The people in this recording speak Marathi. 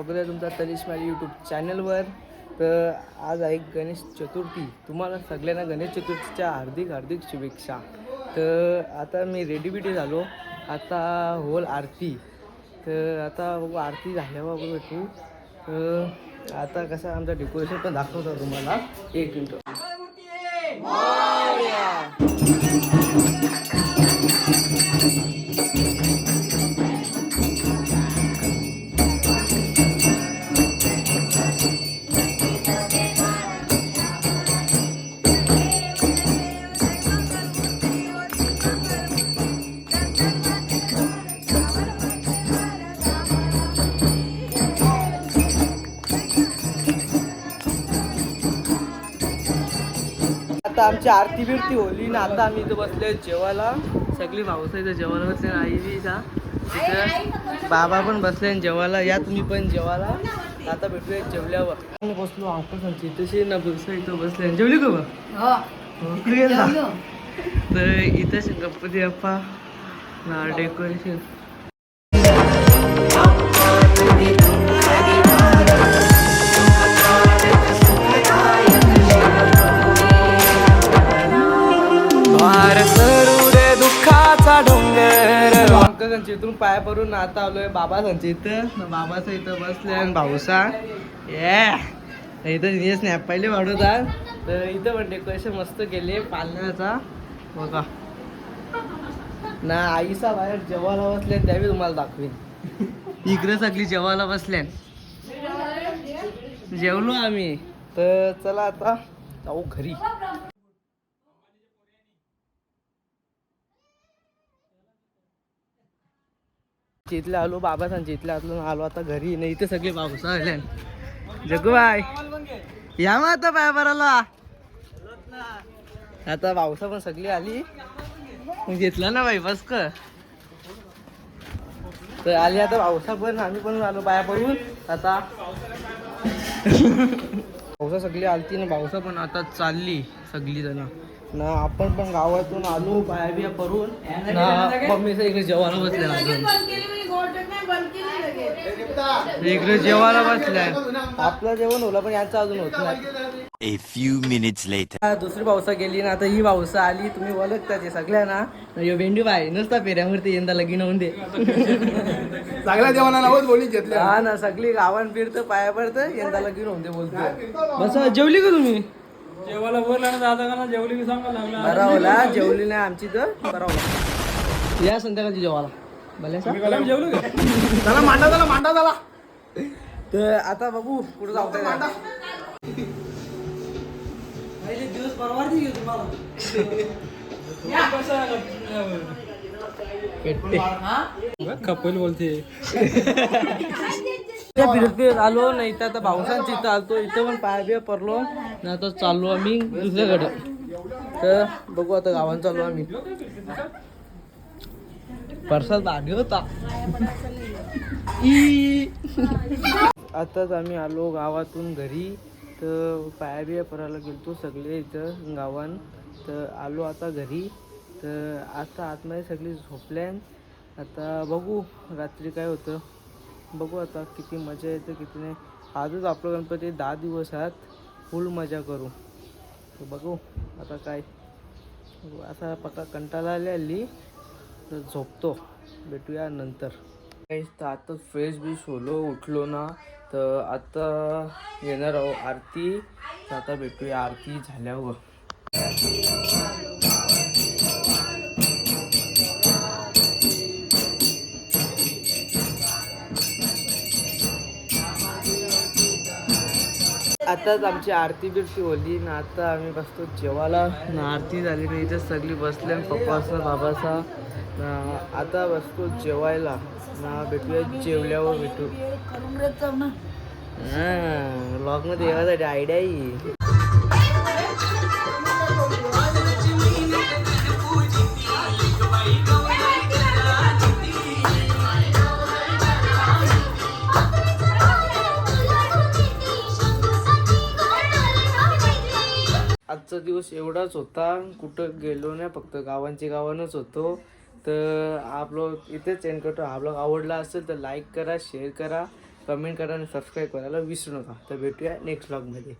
स्वागत आहे तुमचा तनिष माझ्या यूट्यूब चॅनलवर तर आज आहे गणेश चतुर्थी. तुम्हाला सगळ्यांना गणेश चतुर्थीच्या हार्दिक हार्दिक शुभेच्छा. तर आता मी रेडी बिडी झालो. आता होल आरती. तर आता बघू आरती झाल्यावर बघू भेटू आता कसं आमचं डेकोरेशन पण दाखवतो तुम्हाला. एक मिनटं. आता आमची आरती बिरती होली ना आता आम्ही इथं बसले जेवायला. सगळी भाऊसा इथं जेवायला बसले आई बी इथं. तिथं बाबा पण बसले जेवायला या तुम्ही पण जेवायला. आता भेटूया जेवल्यावर. बसलो आमची तशी ना बुरसा इथं बसले जेवली का हो? तर इथंच गणपती बाप्पा ना डेकोरेशन डोंगर त्यांच्या इथून पाया पडून आता आलोय बाबा त्यांच्या इथं बाबाचं इथं बसले आणि भाऊसा. ये इथं तिने स्नॅप पहिले वाढवतात तर इथं पण डेकोरेशन मस्त केले पालण्याचा बघा. ना आईचा बाहेर जेवायला बसल्यान त्यावेळी तुम्हाला दाखवीन. इकडे सगळी जेवायला बसल्या जेवलो आम्ही. तर चला आता जाऊ घरी. इथले आलो बाबा सांचे इथले आलो आलो आता घरी नाही इथे सगळे पावसा आले जगूबाई या मग आता बाय बराला आता पावसा पण सगळी आली. घेतला ना बाई बस का तर आली आता पावसा पण आम्ही पण आलो बाया पडून आता पावसा सगळी आलती ना पावसा पण आता चालली सगळी जण. ना आपण पण गावातून आलो बाया बिया करून ना मम्मीचं इकडे जेवण बसले इकडे जेवायला बसलाय. आपलं जेवण होला पण यांचं अजून होत नाही. A few minutes later. दुसरी पावसा गेली ना आता ही पावसा आली तुम्ही ओळखता ते सगळ्यांना. यो भेंडी बाय नुसता फेऱ्यावरती यंदा लगीन होऊन दे. चांगल्या जेवणाला बोली हा ना सगळी गावान फिरतं पाया पडतं यंदा लगीन होऊन दे बोलतो बस जेवली का तुम्ही? जेवायला बोलला ना दादा का ना जेवली की सांगा लागला. बरा होला जेवली नाही आमची तर बरा होला. या संध्याकाळची जेवायला. त्याला मांडा झाला मांडा झाला तर आता बघू कुठं जाऊ दिवस परवानगी घेऊ तुम्हाला. कपल बोलते. फिरत फिरत आलो नाही तर आता भाऊसांची इथं आलतो. इथं पण पाय बिया पडलो. नाही आता चाललो आम्ही दुसऱ्याकडं. तर बघू आता गावात चाललो आम्ही. परसाद आधी होता. आताच आम्ही आलो गावातून घरी. तर पाया बिया परायला गेलतो सगळे इथं गावान. तर आलो आता घरी. तर आता आतमध्ये सगळी झोपल्यान. आता बघू रात्री काय होतं. बघू आता किती मजा येते किती नाही. आजच आपलं गणपती दहा दिवस आहात फुल मजा करू. तर बघू आता काय. बघू, आता पक्का कंटाळा आली आली. तर झोपतो. भेटूया नंतर. काहीच तर आता फ्रेश बी होलो उठलो ना तर आता येणार आहो आरती. तर आता भेटूया आरती झाल्यावर. आताच आमची आरती बिरती होली ना आता आम्ही बसतो जेवायला. ना आरती झाली ना इथे सगळी बसले पप्पाचा बाबाचा. ना आता बसतो जेवायला. ना भेटूया जेवल्यावर भेटू. ब्लॉगमध्ये येण्यासाठी आयडिया आजचा दिवस एवढाच होता. कुठं गेलो नाही फक्त गावांची गावानच होतो. तर आपलं इथेच एंड करतो. हा ब्लॉग आवडला असेल तर लाईक करा शेअर करा कमेंट करा आणि सबस्क्राईब करायला विसरू नका. तर भेटूया नेक्स्ट ब्लॉगमध्ये